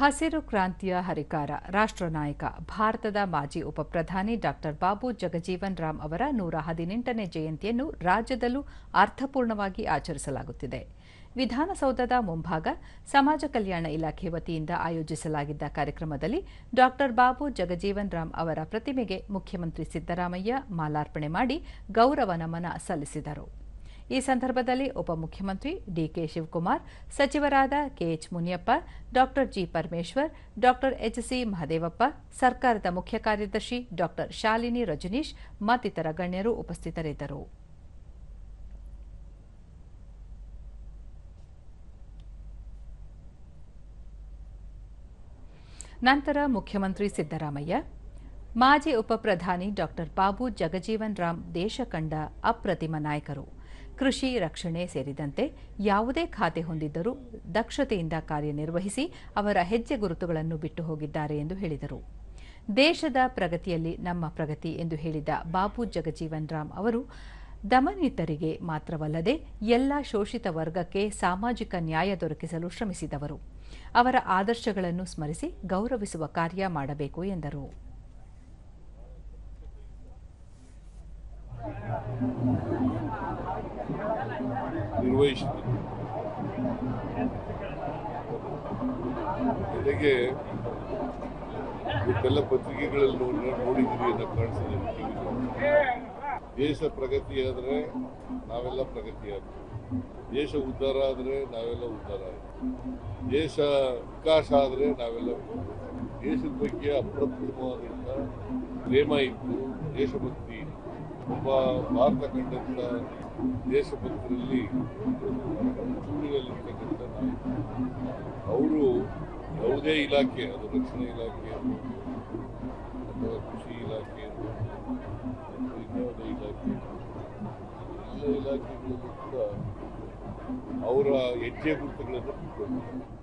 ಹಸಿರು ಕ್ರಾಂತಿಯ ಹರಿಕಾರ. ರಾಷ್ಟ್ರ ನಾಯಕ, ಭಾರತದ ಮಾಜಿ ಉಪಪ್ರಧಾನಿ ಡಾಕ್ಟರ್ ಬಾಬು ಜಗಜೀವನ್ ರಾಮ್ ಅವರ ನೂರ ಹದಿನೆಂಟನೇ ಜಯಂತಿಯನ್ನು ರಾಜ್ಯದಲ್ಲೂ ಅರ್ಥಪೂರ್ಣವಾಗಿ ಆಚರಿಸಲಾಗುತ್ತಿದೆ. ವಿಧಾನಸೌಧದ ಮುಂಭಾಗ ಸಮಾಜ ಕಲ್ಯಾಣ ಇಲಾಖೆ ವತಿಯಿಂದ ಆಯೋಜಿಸಲಾಗಿದ್ದ ಕಾರ್ಯಕ್ರಮದಲ್ಲಿ ಡಾಕ್ಟರ್ ಬಾಬು ಜಗಜೀವನ್ ರಾಮ್ ಅವರ ಪ್ರತಿಮೆಗೆ ಮುಖ್ಯಮಂತ್ರಿ ಸಿದ್ದರಾಮಯ್ಯ ಮಾಲಾರ್ಪಣೆ ಮಾಡಿ ಗೌರವ ನಮನ ಸಲ್ಲಿಸಿದರು. ಈ ಸಂದರ್ಭದಲ್ಲಿ ಉಪಮುಖ್ಯಮಂತ್ರಿ ಡಿಕೆ ಶಿವಕುಮಾರ್, ಸಚಿವರಾದ K H Muniyappa, doctor G. Parameshwar H C Mahadevappa, ಸರ್ಕಾರದ ಮುಖ್ಯ ಕಾರ್ಯದರ್ಶಿ ಡಾಕ್ಟರ್ ಶಾಲಿನಿ ರಜನೀಶ್ ಮತ್ತಿತರ ಗಣ್ಯರು ಉಪಸ್ಥಿತರಿದ್ದರು. ನಂತರ ಮುಖ್ಯಮಂತ್ರಿ ಸಿದ್ದರಾಮಯ್ಯ, ಮಾಜಿ ಉಪಪ್ರಧಾನಿ ಡಾಕ್ಟರ್ ಬಾಬು ಜಗಜೀವನ್ ರಾಮ್ ದೇಶ ಕಂಡ ಅಪ್ರತಿಮ ನಾಯಕರು. ಕೃಷಿ ರಕ್ಷಣೆ ಸೇರಿದಂತೆ ಯಾವುದೇ ಖಾತೆ ಹೊಂದಿದ್ದರೂ ದಕ್ಷತೆಯಿಂದ ಕಾರ್ಯನಿರ್ವಹಿಸಿ ಅವರ ಹೆಜ್ಜೆ ಗುರುತುಗಳನ್ನು ಬಿಟ್ಟು ಹೋಗಿದ್ದಾರೆ ಎಂದು ಹೇಳಿದರು. ದೇಶದ ಪ್ರಗತಿಯಲ್ಲಿ ನಮ್ಮ ಪ್ರಗತಿ ಎಂದು ಹೇಳಿದ ಬಾಬು ಜಗಜೀವನ್ ರಾಮ್ ಅವರು, ದಮನಿತರಿಗೆ ಮಾತ್ರವಲ್ಲದೆ ಎಲ್ಲ ಶೋಷಿತ ವರ್ಗಕ್ಕೆ ಸಾಮಾಜಿಕ ನ್ಯಾಯ ದೊರಕಿಸಲು ಶ್ರಮಿಸಿದವರು. ಅವರ ಆದರ್ಶಗಳನ್ನು ಸ್ಮರಿಸಿ ಗೌರವಿಸುವ ಕಾರ್ಯ ಮಾಡಬೇಕು ಎಂದರು. ನಿರ್ವಹಿಸಿದೆ. ಜೊತೆಗೆ ಇವತ್ತೆಲ್ಲ ಪತ್ರಿಕೆಗಳಲ್ಲಿ ನೋಡಿ ನೋಡಿದ್ದೀರಿ ಅಂತ ಕಾಣಿಸಿದೆ ದೇಶ ಪ್ರಗತಿ ಆದರೆ ನಾವೆಲ್ಲ ಪ್ರಗತಿ ಆಗ್ತೀವಿ ದೇಶ ಉದ್ಧಾರ ಆದರೆ ನಾವೆಲ್ಲ ಉದ್ಧಾರ ಆಗ್ತೀವಿ ದೇಶ ವಿಕಾಸ ಆದರೆ ನಾವೆಲ್ಲ ದೇಶದ ಬಗ್ಗೆ ಅಪ್ರತಿಮವಾದಂಥ ಪ್ರೇಮ ಇತ್ತು, ದೇಶಭಕ್ತಿ ಇತ್ತು. ಒಬ್ಬ ಭಾರತ ಕಂಡಂಥ ದೇಶಭಕ್ತರಲ್ಲಿ ಚೂರಿನಲ್ಲಿರ್ತಕ್ಕಂಥ ನಾಯಕ ಅವರು ಯಾವುದೇ ಇಲಾಖೆ, ಅದು ರಕ್ಷಣಾ ಇಲಾಖೆ, ಅಥವಾ ಕೃಷಿ ಇಲಾಖೆ ಇನ್ಯಾವುದೇ ಇಲಾಖೆ, ಎಲ್ಲ ಇಲಾಖೆಗಳಲ್ಲೂ ಕೂಡ ಅವರ ಹೆಜ್ಜೆ ಗುರುತುಗಳನ್ನು ಬಿಟ್ಕೊಳ್ತಾರೆ